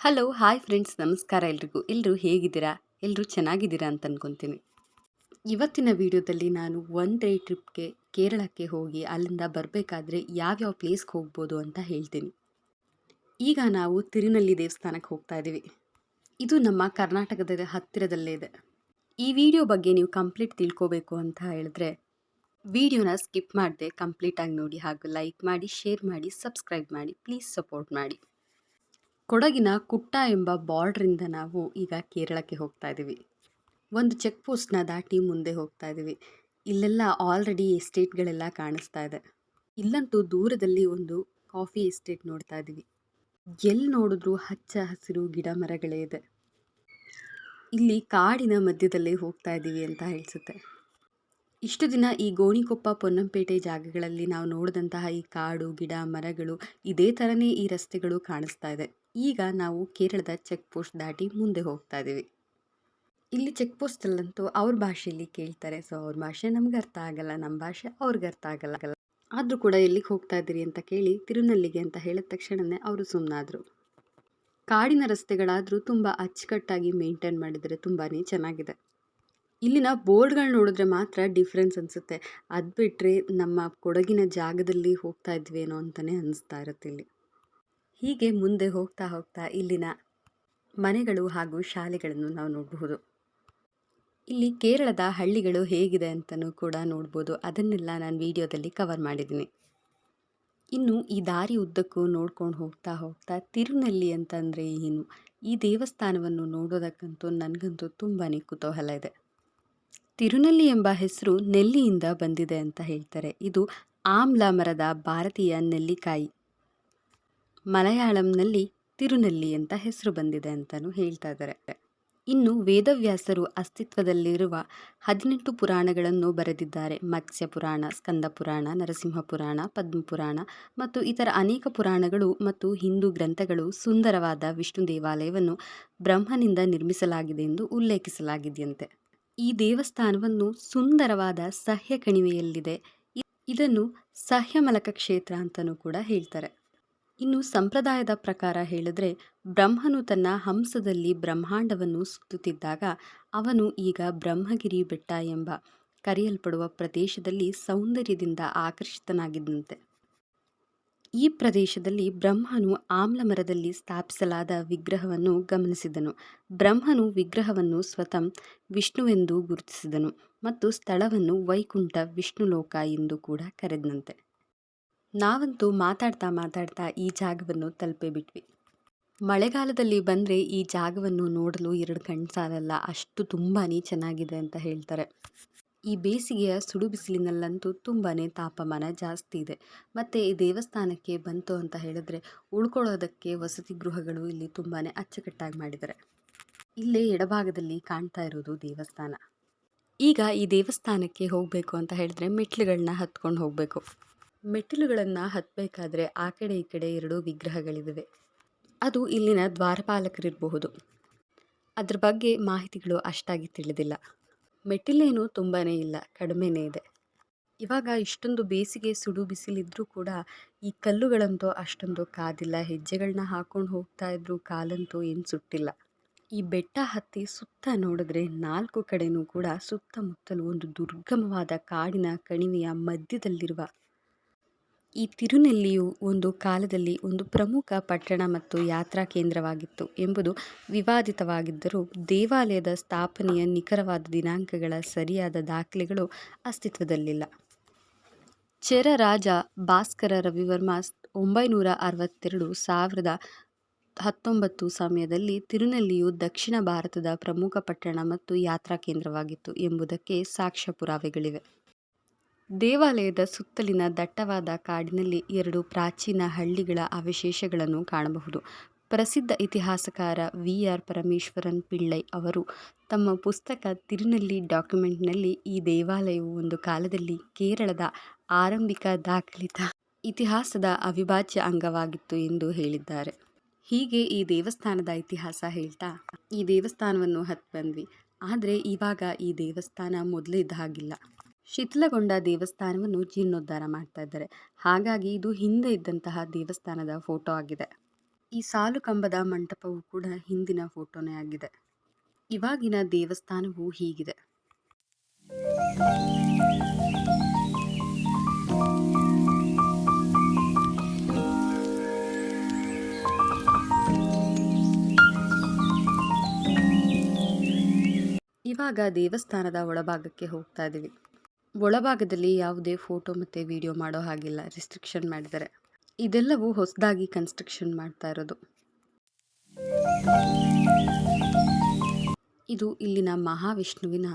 Hello hi friends ನಮಸ್ಕಾರ ಎಲ್ರಿಗೂ. ಎಲ್ಲರೂ ಹೇಗಿದ್ದೀರಾ? ಎಲ್ಲರೂ ಚೆನ್ನಾಗಿದ್ದೀರಾ ಅಂತ ಅನ್ಕೊತೀನಿ. ಇವತ್ತಿನ ವಿಡಿಯೋದಲ್ಲಿ ನಾನು ಒನ್ ಡೇ ಟ್ರಿಪ್ಗೆ ಕೇರಳಕ್ಕೆ ಹೋಗಿ ಅಲ್ಲಿಂದ ಬರಬೇಕಾದ್ರೆ ಯಾವ್ಯಾವ ಪ್ಲೇಸ್ಗೆ ಹೋಗ್ಬೋದು ಅಂತ ಹೇಳ್ತೀನಿ. ಈಗ ನಾವು ತಿರುನಲ್ಲಿ ದೇವಸ್ಥಾನಕ್ಕೆ ಹೋಗ್ತಾ ಇದ್ದೀವಿ. ಇದು ನಮ್ಮ ಕರ್ನಾಟಕದ ಹತ್ತಿರದಲ್ಲೇ ಇದೆ. ಈ ವಿಡಿಯೋ ಬಗ್ಗೆ ನೀವು ಕಂಪ್ಲೀಟ್ ತಿಳ್ಕೋಬೇಕು ಅಂತ ಹೇಳಿದ್ರೆ, ವಿಡಿಯೋನ ಸ್ಕಿಪ್ ಮಾಡದೆ ಕಂಪ್ಲೀಟಾಗಿ ನೋಡಿ ಹಾಗೂ ಲೈಕ್ ಮಾಡಿ ಶೇರ್ ಮಾಡಿ ಸಬ್ಸ್ಕ್ರೈಬ್ ಮಾಡಿ ಪ್ಲೀಸ್ ಸಪೋರ್ಟ್ ಮಾಡಿ. ಕೊಡಗಿನ ಕುಟ್ಟ ಎಂಬ ಬಾರ್ಡ್ರಿಂದ ನಾವು ಈಗ ಕೇರಳಕ್ಕೆ ಹೋಗ್ತಾ ಇದ್ದೀವಿ. ಒಂದು ಚೆಕ್ ಪೋಸ್ಟ್ನ ದಾಟಿ ಮುಂದೆ ಹೋಗ್ತಾ ಇದ್ದೀವಿ. ಇಲ್ಲೆಲ್ಲ ಆಲ್ರೆಡಿ ಎಸ್ಟೇಟ್ಗಳೆಲ್ಲ ಕಾಣಿಸ್ತಾ ಇದೆ. ಇಲ್ಲಂತೂ ದೂರದಲ್ಲಿ ಒಂದು ಕಾಫಿ ಎಸ್ಟೇಟ್ ನೋಡ್ತಾ ಇದ್ದೀವಿ. ಎಲ್ಲಿ ನೋಡಿದ್ರೂ ಹಚ್ಚ ಹಸಿರು ಗಿಡ ಮರಗಳೇ ಇದೆ. ಇಲ್ಲಿ ಕಾಡಿನ ಮಧ್ಯದಲ್ಲೇ ಹೋಗ್ತಾ ಇದ್ದೀವಿ ಅಂತ ಹೇಳಿಸುತ್ತೆ ಇಷ್ಟು ದಿನ ಈ ಗೋಣಿಕೊಪ್ಪ ಪೊನ್ನಂಪೇಟೆ ಜಾಗಗಳಲ್ಲಿ ನಾವು ನೋಡಿದಂತಹ ಈ ಕಾಡು, ಗಿಡ, ಮರಗಳು ಇದೇ ಥರನೇ ಈ ರಸ್ತೆಗಳು ಕಾಣಿಸ್ತಾ ಇದೆ. ಈಗ ನಾವು ಕೇರಳದ ಚೆಕ್ ಪೋಸ್ಟ್ ದಾಟಿ ಮುಂದೆ ಹೋಗ್ತಾ ಇದ್ದೀವಿ. ಇಲ್ಲಿ ಚೆಕ್ ಪೋಸ್ಟಲ್ಲಂತೂ ಅವ್ರ ಭಾಷೆಯಲ್ಲಿ ಕೇಳ್ತಾರೆ. ಸೊ ಅವ್ರ ಭಾಷೆ ನಮ್ಗೆ ಅರ್ಥ ಆಗಲ್ಲ ನಮ್ಮ ಭಾಷೆ ಅವ್ರಿಗೆ ಅರ್ಥ ಆಗಲ್ಲ. ಆದರೂ ಕೂಡ ಎಲ್ಲಿಗೆ ಹೋಗ್ತಾ ಇದ್ದೀರಿ ಅಂತ ಕೇಳಿ ತಿರುನಲ್ಲಿಗೆ ಅಂತ ಹೇಳಿದ ತಕ್ಷಣವೇ ಅವರು ಸುಮ್ಮನಾದರು ಕಾಡಿನ ರಸ್ತೆಗಳಾದರೂ ತುಂಬ ಅಚ್ಚುಕಟ್ಟಾಗಿ ಮೇಂಟೈನ್ ಮಾಡಿದರೆ ತುಂಬಾ ಚೆನ್ನಾಗಿದೆ. ಇಲ್ಲಿನ ಬೋರ್ಡ್ಗಳು ನೋಡಿದ್ರೆ ಮಾತ್ರ ಡಿಫ್ರೆನ್ಸ್ ಅನಿಸುತ್ತೆ. ಅದು ಬಿಟ್ಟರೆ ನಮ್ಮ ಕೊಡಗಿನ ಜಾಗದಲ್ಲಿ ಹೋಗ್ತಾ ಇದ್ವೇನೋ ಅಂತಲೇ ಅನಿಸ್ತಾ ಇರುತ್ತೆ ಇಲ್ಲಿ. ಹೀಗೆ ಮುಂದೆ ಹೋಗ್ತಾ ಹೋಗ್ತಾ ಇಲ್ಲಿನ ಮನೆಗಳು ಹಾಗೂ ಶಾಲೆಗಳನ್ನು ನಾವು ನೋಡಬಹುದು. ಇಲ್ಲಿ ಕೇರಳದ ಹಳ್ಳಿಗಳು ಹೇಗಿದೆ ಅಂತಲೂ ಕೂಡ ನೋಡ್ಬೋದು. ಅದನ್ನೆಲ್ಲ ನಾನು ವಿಡಿಯೋದಲ್ಲಿ ಕವರ್ ಮಾಡಿದ್ದೀನಿ. ಇನ್ನು ಈ ದಾರಿ ಉದ್ದಕ್ಕೂ ನೋಡ್ಕೊಂಡು ಹೋಗ್ತಾ ಹೋಗ್ತಾ ತಿರುನಲ್ಲಿ ಅಂತಂದರೆ ಏನು? ಈ ದೇವಸ್ಥಾನವನ್ನು ನೋಡೋದಕ್ಕಂತೂ ನನಗಂತೂ ತುಂಬಾ ಕುತೂಹಲ ಇದೆ. ತಿರುನಲ್ಲಿ ಎಂಬ ಹೆಸರು ನೆಲ್ಲಿಯಿಂದ ಬಂದಿದೆ ಅಂತ ಹೇಳ್ತಾರೆ. ಇದು ಆಮ್ಲ ಮರದ ಭಾರತೀಯ ನೆಲ್ಲಿಕಾಯಿ. ಮಲಯಾಳಂನಲ್ಲಿ ತಿರುನೆಲ್ಲಿ ಅಂತ ಹೆಸರು ಬಂದಿದೆ ಅಂತಲೂ ಹೇಳ್ತಾ ಇದ್ದಾರೆ. ಇನ್ನು ವೇದವ್ಯಾಸರು ಅಸ್ತಿತ್ವದಲ್ಲಿರುವ ಹದಿನೆಂಟು ಪುರಾಣಗಳನ್ನು ಬರೆದಿದ್ದಾರೆ. ಮತ್ಸ್ಯ ಪುರಾಣ, ಸ್ಕಂದ ಪುರಾಣ, ನರಸಿಂಹ ಪುರಾಣ ಪದ್ಮಪುರಾಣ ಮತ್ತು ಇತರ ಅನೇಕ ಪುರಾಣಗಳು ಮತ್ತು ಹಿಂದೂ ಗ್ರಂಥಗಳು ಸುಂದರವಾದ ವಿಷ್ಣು ದೇವಾಲಯವನ್ನು ಬ್ರಹ್ಮನಿಂದ ನಿರ್ಮಿಸಲಾಗಿದೆ ಎಂದು ಉಲ್ಲೇಖಿಸಲಾಗಿದೆಯಂತೆ. ಈ ದೇವಸ್ಥಾನವನ್ನು ಸುಂದರವಾದ ಸಹ್ಯ ಕಣಿವೆಯಲ್ಲಿದೆ. ಇದನ್ನು ಸಹ್ಯಮಲಕ ಕ್ಷೇತ್ರ ಅಂತಲೂ ಕೂಡ ಹೇಳ್ತಾರೆ. ಇನ್ನು ಸಂಪ್ರದಾಯದ ಪ್ರಕಾರ ಹೇಳಿದ್ರೆ, ಬ್ರಹ್ಮನು ತನ್ನ ಹಂಸದಲ್ಲಿ ಬ್ರಹ್ಮಾಂಡವನ್ನು ಸುತ್ತುತ್ತಿದ್ದಾಗ ಅವನು ಈಗ ಬ್ರಹ್ಮಗಿರಿ ಬೆಟ್ಟ ಎಂಬ ಕರೆಯಲ್ಪಡುವ ಪ್ರದೇಶದಲ್ಲಿ ಸೌಂದರ್ಯದಿಂದ ಆಕರ್ಷಿತನಾಗಿದ್ದಂತೆ. ಈ ಪ್ರದೇಶದಲ್ಲಿ ಬ್ರಹ್ಮನು ಆಮ್ಲ ಮರದಲ್ಲಿ ಸ್ಥಾಪಿಸಲಾದ ವಿಗ್ರಹವನ್ನು ಗಮನಿಸಿದನು. ಬ್ರಹ್ಮನು ವಿಗ್ರಹವನ್ನು ಸ್ವತಃ ವಿಷ್ಣುವೆಂದು ಗುರುತಿಸಿದನು ಮತ್ತು ಸ್ಥಳವನ್ನು ವೈಕುಂಠ ವಿಷ್ಣುಲೋಕ ಎಂದು ಕೂಡ ಕರೆದನಂತೆ ನಾವಂತೂ ಮಾತಾಡ್ತಾ ಮಾತಾಡ್ತಾ ಈ ಜಾಗವನ್ನು ತಲುಪೇ ಬಿಟ್ವಿ ಮಳೆಗಾಲದಲ್ಲಿ ಬಂದರೆ ಈ ಜಾಗವನ್ನು ನೋಡಲು ಎರಡು ಕಣ್ಣು ಸಾಲಲ್ಲ ಅಷ್ಟು ತುಂಬಾ ಚೆನ್ನಾಗಿದೆ ಅಂತ ಹೇಳ್ತಾರೆ. ಈ ಬೇಸಿಗೆಯ ಸುಡು ಬಿಸಿಲಿನಲ್ಲಂತೂ ತುಂಬಾ ತಾಪಮಾನ ಜಾಸ್ತಿ ಇದೆ. ಮತ್ತು ಈ ದೇವಸ್ಥಾನಕ್ಕೆ ಬಂತು ಅಂತ ಹೇಳಿದ್ರೆ ಉಳ್ಕೊಳ್ಳೋದಕ್ಕೆ ವಸತಿ ಗೃಹಗಳು ಇಲ್ಲಿ ತುಂಬಾ ಅಚ್ಚುಕಟ್ಟಾಗಿ ಮಾಡಿದ್ದಾರೆ. ಇಲ್ಲೇ ಎಡಭಾಗದಲ್ಲಿ ಕಾಣ್ತಾ ಇರೋದು ದೇವಸ್ಥಾನ. ಈಗ ಈ ದೇವಸ್ಥಾನಕ್ಕೆ ಹೋಗಬೇಕು ಅಂತ ಹೇಳಿದ್ರೆ ಮೆಟ್ಲುಗಳನ್ನ ಹತ್ಕೊಂಡು ಹೋಗಬೇಕು. ಮೆಟ್ಟಿಲುಗಳನ್ನು ಹತ್ತಬೇಕಾದ್ರೆ ಆ ಕಡೆ ಈ ಕಡೆ ಎರಡು ವಿಗ್ರಹಗಳಿವೆ ಅದು ಇಲ್ಲಿನ ದ್ವಾರಪಾಲಕರಿರಬಹುದು. ಅದ್ರ ಬಗ್ಗೆ ಮಾಹಿತಿಗಳು ಅಷ್ಟಾಗಿ ತಿಳಿದಿಲ್ಲ. ಮೆಟ್ಟಿಲೇನು ತುಂಬಾ ಇಲ್ಲ, ಕಡಿಮೆನೇ ಇದೆ. ಇವಾಗ ಇಷ್ಟೊಂದು ಬೇಸಿಗೆ ಸುಡು ಬಿಸಿಲಿದ್ರೂ ಕೂಡ ಈ ಕಲ್ಲುಗಳಂತೂ ಅಷ್ಟೊಂದು ಕಾದಿಲ್ಲ ಹೆಜ್ಜೆಗಳನ್ನ ಹಾಕೊಂಡು ಹೋಗ್ತಾ ಇದ್ರು ಕಾಲಂತೂ ಏನು ಸುಟ್ಟಿಲ್ಲ. ಈ ಬೆಟ್ಟ ಹತ್ತಿ ಸುತ್ತ ನೋಡಿದ್ರೆ ನಾಲ್ಕು ಕಡೆಯೂ ಕೂಡ ಸುತ್ತಮುತ್ತಲು ಒಂದು ದುರ್ಗಮವಾದ ಕಾಡಿನ ಕಣಿವೆಯ ಮಧ್ಯದಲ್ಲಿರುವ ಈ ತಿರುನೆಲ್ಲಿಯು ಒಂದು ಕಾಲದಲ್ಲಿ ಒಂದು ಪ್ರಮುಖ ಪಟ್ಟಣ ಮತ್ತು ಯಾತ್ರಾ ಕೇಂದ್ರವಾಗಿತ್ತು ಎಂಬುದು ವಿವಾದಿತವಾಗಿದ್ದರೂ ದೇವಾಲಯದ ಸ್ಥಾಪನೆಯ ನಿಖರವಾದ ದಿನಾಂಕಗಳ ಸರಿಯಾದ ದಾಖಲೆಗಳು ಅಸ್ತಿತ್ವದಲ್ಲಿಲ್ಲ. ಚೆರ ರಾಜ ಭಾಸ್ಕರ ರವಿವರ್ಮ ಒಂಬೈನೂರ ಅರವತ್ತೆರಡು ಸಾವಿರದ ಹತ್ತೊಂಬತ್ತು ಸಮಯದಲ್ಲಿ ತಿರುನೆಲ್ಲಿಯು ದಕ್ಷಿಣ ಭಾರತದ ಪ್ರಮುಖ ಪಟ್ಟಣ ಮತ್ತು ಯಾತ್ರಾ ಕೇಂದ್ರವಾಗಿತ್ತು ಎಂಬುದಕ್ಕೆ ಸಾಕ್ಷ್ಯ ಪುರಾವೆಗಳಿವೆ. ದೇವಾಲಯದ ಸುತ್ತಲಿನ ದಟ್ಟವಾದ ಕಾಡಿನಲ್ಲಿ ಎರಡು ಪ್ರಾಚೀನ ಹಳ್ಳಿಗಳ ಅವಶೇಷಗಳನ್ನು ಕಾಣಬಹುದು. ಪ್ರಸಿದ್ಧ ಇತಿಹಾಸಕಾರ ವಿ. ಆರ್. ಪರಮೇಶ್ವರನ್ ಪಿಳ್ಳೈ ಅವರು ತಮ್ಮ ಪುಸ್ತಕ ತಿರುನೆಲ್ಲಿ ಡಾಕ್ಯುಮೆಂಟ್ನಲ್ಲಿ ಈ ದೇವಾಲಯವು ಒಂದು ಕಾಲದಲ್ಲಿ ಕೇರಳದ ಆರಂಭಿಕ ದಾಖಲಿತ ಇತಿಹಾಸದ ಅವಿಭಾಜ್ಯ ಅಂಗವಾಗಿತ್ತು ಎಂದು ಹೇಳಿದ್ದಾರೆ. ಹೀಗೆ ಈ ದೇವಸ್ಥಾನದ ಇತಿಹಾಸ ಹೇಳ್ತಾ, ಈ ದೇವಸ್ಥಾನವನ್ನು ಹತ್ತು ಬಂದ್ವಿ. ಆದರೆ ಇವಾಗ ಈ ದೇವಸ್ಥಾನ ಮೊದಲಿದ್ದ ಹಾಗಿಲ್ಲ ಶಿಥಿಲಗೊಂಡ ದೇವಸ್ಥಾನವನ್ನು ಜೀರ್ಣೋದ್ಧಾರ ಮಾಡ್ತಾ ಇದ್ದಾರೆ. ಹಾಗಾಗಿ ಇದು ಹಿಂದೆ ಇದ್ದಂತಹ ದೇವಸ್ಥಾನದ ಫೋಟೋ ಆಗಿದೆ. ಈ ಸಾಲು ಕಂಬದ ಮಂಟಪವು ಕೂಡ ಹಿಂದಿನ ಫೋಟೋನೇ ಆಗಿದೆ. ಇವಾಗಿನ ದೇವಸ್ಥಾನವು ಹೀಗಿದೆ. ಇವಾಗ ದೇವಸ್ಥಾನದ ಒಳಭಾಗಕ್ಕೆ ಹೋಗ್ತಾ ಇದ್ದೀವಿ. ಒಳಭಾಗದಲ್ಲಿ ಯಾವುದೇ ಫೋಟೋ ಮತ್ತು ವಿಡಿಯೋ ಮಾಡೋ ಹಾಗಿಲ್ಲ. ರಿಸ್ಟ್ರಿಕ್ಷನ್ ಮಾಡಿದ್ದಾರೆ ಇದೆಲ್ಲವೂ ಹೊಸದಾಗಿ ಕನ್ಸ್ಟ್ರಕ್ಷನ್ ಮಾಡ್ತಾ ಇರೋದು. ಇದು ಇಲ್ಲಿನ ಮಹಾವಿಷ್ಣುವಿನ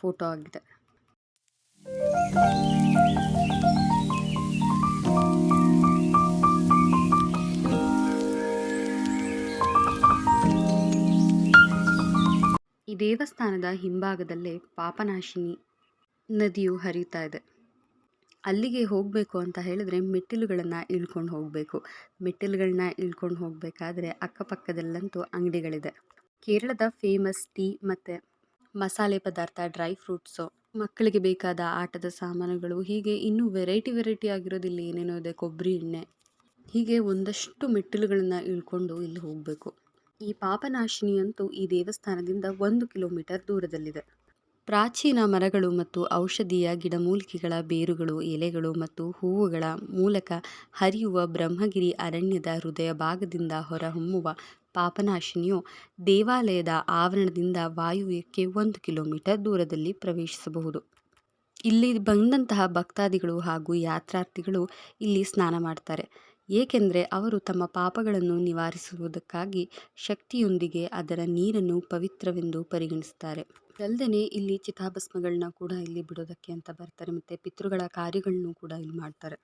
ಫೋಟೋ ಆಗಿದೆ. ಈ ದೇವಸ್ಥಾನದ ಹಿಂಭಾಗದಲ್ಲೇ ಪಾಪನಾಶಿನಿ ನದಿಯು ಹರಿತಾ ಇದೆ. ಅಲ್ಲಿಗೆ ಹೋಗಬೇಕು ಅಂತ ಹೇಳಿದ್ರೆ ಮೆಟ್ಟಿಲುಗಳನ್ನು ಇಳ್ಕೊಂಡು ಹೋಗಬೇಕು. ಮೆಟ್ಟಿಲುಗಳನ್ನ ಇಳ್ಕೊಂಡು ಹೋಗಬೇಕಾದ್ರೆ ಅಕ್ಕಪಕ್ಕದಲ್ಲಂತೂ ಅಂಗಡಿಗಳಿದೆ. ಕೇರಳದ ಫೇಮಸ್ ಟೀ ಮತ್ತು ಮಸಾಲೆ ಪದಾರ್ಥ ಡ್ರೈ ಫ್ರೂಟ್ಸು ಮಕ್ಕಳಿಗೆ ಬೇಕಾದ ಆಟದ ಸಾಮಾನುಗಳು, ಹೀಗೆ ಇನ್ನೂ ವೆರೈಟಿ ವೆರೈಟಿ ಆಗಿರೋದು ಇಲ್ಲಿ ಏನೇನೋ ಇದೆ, ಕೊಬ್ಬರಿ ಎಣ್ಣೆ. ಹೀಗೆ ಒಂದಷ್ಟು ಮೆಟ್ಟಿಲುಗಳನ್ನು ಇಳ್ಕೊಂಡು ಇಲ್ಲಿ ಹೋಗಬೇಕು. ಈ ಪಾಪನಾಶಿನಿ ಅಂತೂ ಈ ದೇವಸ್ಥಾನದಿಂದ ಒಂದು ಕಿಲೋಮೀಟರ್ ದೂರದಲ್ಲಿದೆ. ಪ್ರಾಚೀನ ಮರಗಳು ಮತ್ತು ಔಷಧೀಯ ಗಿಡಮೂಲಿಕೆಗಳ ಬೇರುಗಳು, ಎಲೆಗಳು ಮತ್ತು ಹೂವುಗಳ ಮೂಲಕ ಹರಿಯುವ ಬ್ರಹ್ಮಗಿರಿ ಅರಣ್ಯದ ಹೃದಯ ಭಾಗದಿಂದ ಹೊರಹೊಮ್ಮುವ ಪಾಪನಾಶಿನಿಯು ದೇವಾಲಯದ ಆವರಣದಿಂದ ವಾಯುವ್ಯಕ್ಕೆ ಒಂದು ಕಿಲೋಮೀಟರ್ ದೂರದಲ್ಲಿ ಪ್ರವೇಶಿಸಬಹುದು. ಇಲ್ಲಿ ಬಂದಂತಹ ಭಕ್ತಾದಿಗಳು ಹಾಗೂ ಯಾತ್ರಾರ್ಥಿಗಳು ಇಲ್ಲಿ ಸ್ನಾನ ಮಾಡ್ತಾರೆ. ಏಕೆಂದರೆ ಅವರು ತಮ್ಮ ಪಾಪಗಳನ್ನು ನಿವಾರಿಸುವುದಕ್ಕಾಗಿ ಶಕ್ತಿಯೊಂದಿಗೆ ಅದರ ನೀರನ್ನು ಪವಿತ್ರವೆಂದು ಪರಿಗಣಿಸುತ್ತಾರೆ. ಅಲ್ಲದೆ ಇಲ್ಲಿ ಚಿತಾಭಸ್ಮಗಳನ್ನ ಕೂಡ ಇಲ್ಲಿ ಬಿಡೋದಕ್ಕೆ ಅಂತ ಬರ್ತಾರೆ, ಮತ್ತು ಪಿತೃಗಳ ಕಾರ್ಯಗಳನ್ನು ಕೂಡ ಇಲ್ಲಿ ಮಾಡ್ತಾರೆ.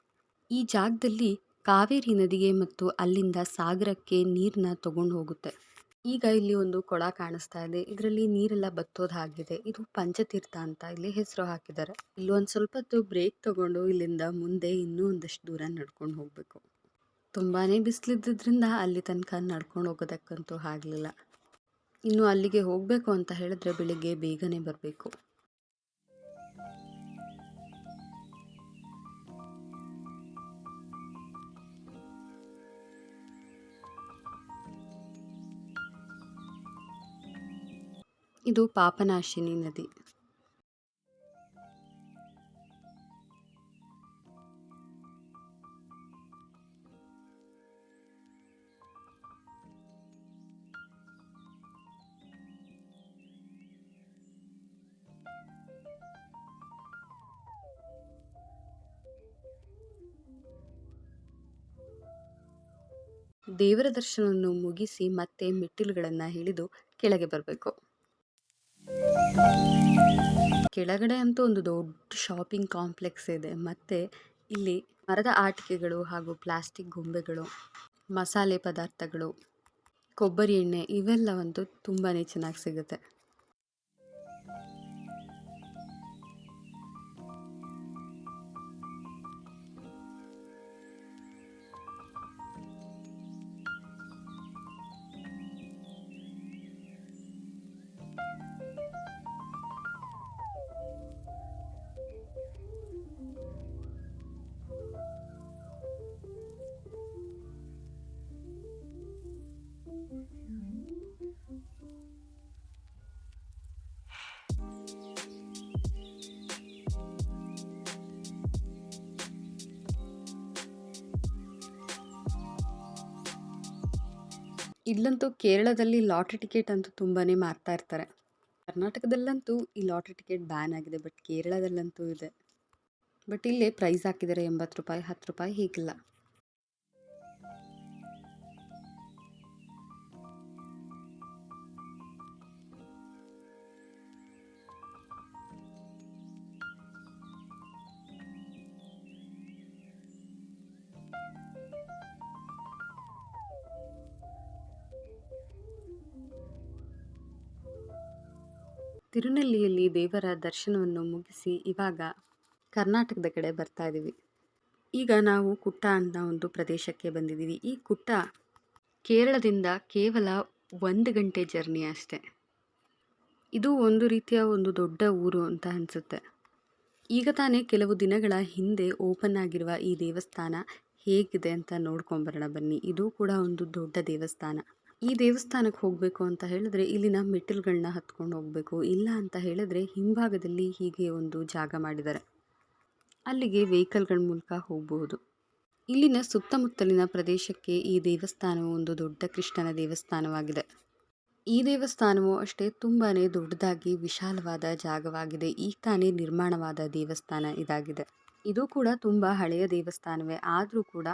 ಈ ಜಾಗದಲ್ಲಿ ಕಾವೇರಿ ನದಿಗೆ ಮತ್ತು ಅಲ್ಲಿಂದ ಸಾಗರಕ್ಕೆ ನೀರನ್ನ ತಗೊಂಡು ಹೋಗುತ್ತೆ. ಈಗ ಇಲ್ಲಿ ಒಂದು ಕೊಳ ಕಾಣಿಸ್ತಾ ಇದೆ. ಇದರಲ್ಲಿ ನೀರೆಲ್ಲ ಬತ್ತೋದಾಗಿದೆ ಇದು ಪಂಚತೀರ್ಥ ಅಂತ ಇಲ್ಲಿ ಹೆಸರು ಹಾಕಿದ್ದಾರೆ. ಇಲ್ಲಿ ಒಂದು ಸ್ವಲ್ಪ ಹೊತ್ತು ಬ್ರೇಕ್ ತಗೊಂಡು ಇಲ್ಲಿಂದ ಮುಂದೆ ಇನ್ನೂ ಒಂದಷ್ಟು ದೂರ ನಡ್ಕೊಂಡು ಹೋಗಬೇಕು. ತುಂಬಾ ಬಿಸಿಲಿದ್ದರಿಂದ ಅಲ್ಲಿ ತನಕ ನಡ್ಕೊಂಡು ಹೋಗೋದಕ್ಕಂತೂ ಆಗಲಿಲ್ಲ. ಇನ್ನು ಅಲ್ಲಿಗೆ ಹೋಗಬೇಕು ಅಂತ ಹೇಳಿದ್ರೆ ಬೆಳಿಗ್ಗೆ ಬೇಗನೆ ಬರಬೇಕು. ಇದು ಪಾಪನಾಶಿನಿ ನದಿ. ದೇವರ ದರ್ಶನವನ್ನು ಮುಗಿಸಿ ಮತ್ತೆ ಮೆಟ್ಟಿಲುಗಳನ್ನು ಹಿಡಿದು ಕೆಳಗೆ ಬರಬೇಕು. ಕೆಳಗಡೆ ಅಂತೂ ಒಂದು ದೊಡ್ಡ ಶಾಪಿಂಗ್ ಕಾಂಪ್ಲೆಕ್ಸ್ ಇದೆ. ಮತ್ತು ಇಲ್ಲಿ ಮರದ ಆಟಿಕೆಗಳು ಹಾಗೂ ಪ್ಲಾಸ್ಟಿಕ್ ಗೊಂಬೆಗಳು, ಮಸಾಲೆ ಪದಾರ್ಥಗಳು, ಕೊಬ್ಬರಿ ಎಣ್ಣೆ ಇವೆಲ್ಲವಂತೂ ತುಂಬಾ ಚೆನ್ನಾಗಿ ಸಿಗುತ್ತೆ. ಇಲ್ಲಂತೂ ಕೇರಳದಲ್ಲಿ ಲಾಟ್ರಿ ಟಿಕೆಟ್ ಅಂತೂ ತುಂಬಾ ಮಾರ್ತಾ ಇರ್ತಾರೆ. ಕರ್ನಾಟಕದಲ್ಲಂತೂ ಈ ಲಾಟ್ರಿ ಟಿಕೆಟ್ ಬ್ಯಾನ್ ಆಗಿದೆ, ಬಟ್ ಕೇರಳದಲ್ಲಂತೂ ಇದೆ. ಬಟ್ ಇಲ್ಲಿ ಪ್ರೈಸ್ ಹಾಕಿದ್ದಾರೆ ಎಂಬತ್ತು ರೂಪಾಯಿ, ಹತ್ತು ರೂಪಾಯಿ ಹೀಗಿಲ್ಲ. ತಿರುನೆಲ್ಲಿಯಲ್ಲಿ ದೇವರ ದರ್ಶನವನ್ನು ಮುಗಿಸಿ ಇವಾಗ ಕರ್ನಾಟಕದ ಕಡೆ ಬರ್ತಾ ಇದ್ದೀವಿ ಈಗ ನಾವು ಕುಟ್ಟ ಅಂತ ಒಂದು ಪ್ರದೇಶಕ್ಕೆ ಬಂದಿದ್ದೀವಿ ಈ ಕುಟ್ಟ ಕೇರಳದಿಂದ ಕೇವಲ ಒಂದು ಗಂಟೆ ಜರ್ನಿ ಅಷ್ಟೆ. ಇದು ಒಂದು ರೀತಿಯ ಒಂದು ದೊಡ್ಡ ಊರು ಅಂತ ಅನಿಸುತ್ತೆ. ಈಗ ತಾನೇ ಕೆಲವು ದಿನಗಳ ಹಿಂದೆ ಓಪನ್ ಆಗಿರುವ ಈ ದೇವಸ್ಥಾನ ಹೇಗಿದೆ ಅಂತ ನೋಡ್ಕೊಂಬರೋಣ ಬನ್ನಿ. ಇದು ಕೂಡ ಒಂದು ದೊಡ್ಡ ದೇವಸ್ಥಾನ. ಈ ದೇವಸ್ಥಾನಕ್ಕೆ ಹೋಗಬೇಕು ಅಂತ ಹೇಳಿದ್ರೆ ಇಲ್ಲಿನ ಮೆಟ್ಟಿಲುಗಳನ್ನ ಹತ್ಕೊಂಡು ಹೋಗಬೇಕು. ಇಲ್ಲ ಅಂತ ಹೇಳಿದ್ರೆ ಹಿಂಭಾಗದಲ್ಲಿ ಹೀಗೆ ಒಂದು ಜಾಗ ಮಾಡಿದ್ದಾರೆ. ಅಲ್ಲಿಗೆ ವೆಹಿಕಲ್ಗಳ ಮೂಲಕ ಹೋಗಬಹುದು. ಇಲ್ಲಿನ ಸುತ್ತಮುತ್ತಲಿನ ಪ್ರದೇಶಕ್ಕೆ ಈ ದೇವಸ್ಥಾನವು ಒಂದು ದೊಡ್ಡ ಕೃಷ್ಣನ ದೇವಸ್ಥಾನವಾಗಿದೆ. ಈ ದೇವಸ್ಥಾನವು ಅಷ್ಟೇ ತುಂಬಾ ದೊಡ್ಡದಾಗಿ ವಿಶಾಲವಾದ ಜಾಗವಾಗಿದೆ. ಈಗ ತಾನೇ ನಿರ್ಮಾಣವಾದ ದೇವಸ್ಥಾನ ಇದಾಗಿದೆ. ಇದು ಕೂಡ ತುಂಬ ಹಳೆಯ ದೇವಸ್ಥಾನವೇ. ಆದರೂ ಕೂಡ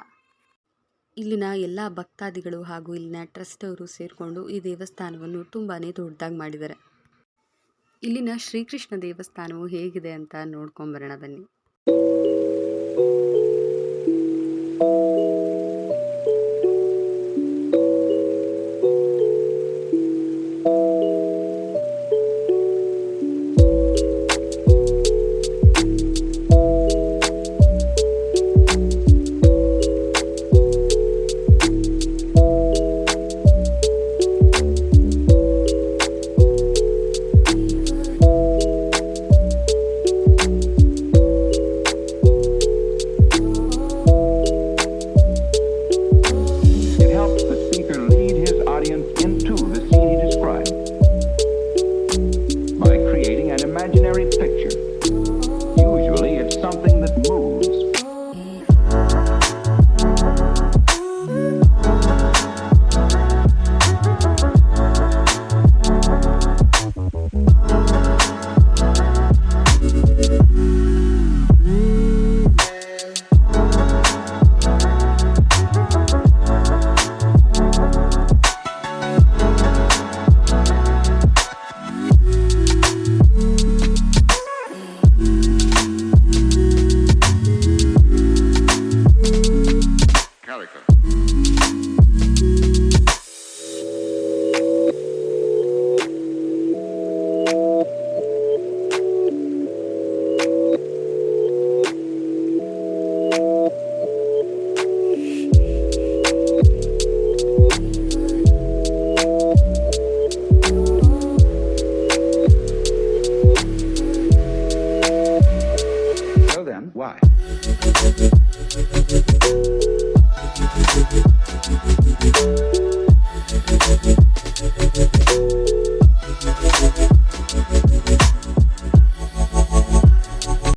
ಇಲ್ಲಿನ ಎಲ್ಲ ಭಕ್ತಾದಿಗಳು ಹಾಗೂ ಇಲ್ಲಿನ ಟ್ರಸ್ಟ್ ಅವರು ಸೇರಿಕೊಂಡು ಈ ದೇವಸ್ಥಾನವನ್ನು ತುಂಬಾನೇ ದೊಡ್ಡದಾಗಿ ಮಾಡಿದ್ದಾರೆ. ಇಲ್ಲಿನ ಶ್ರೀಕೃಷ್ಣ ದೇವಸ್ಥಾನವು ಹೇಗಿದೆ ಅಂತ ನೋಡ್ಕೊಂಬರೋಣ ಬನ್ನಿ.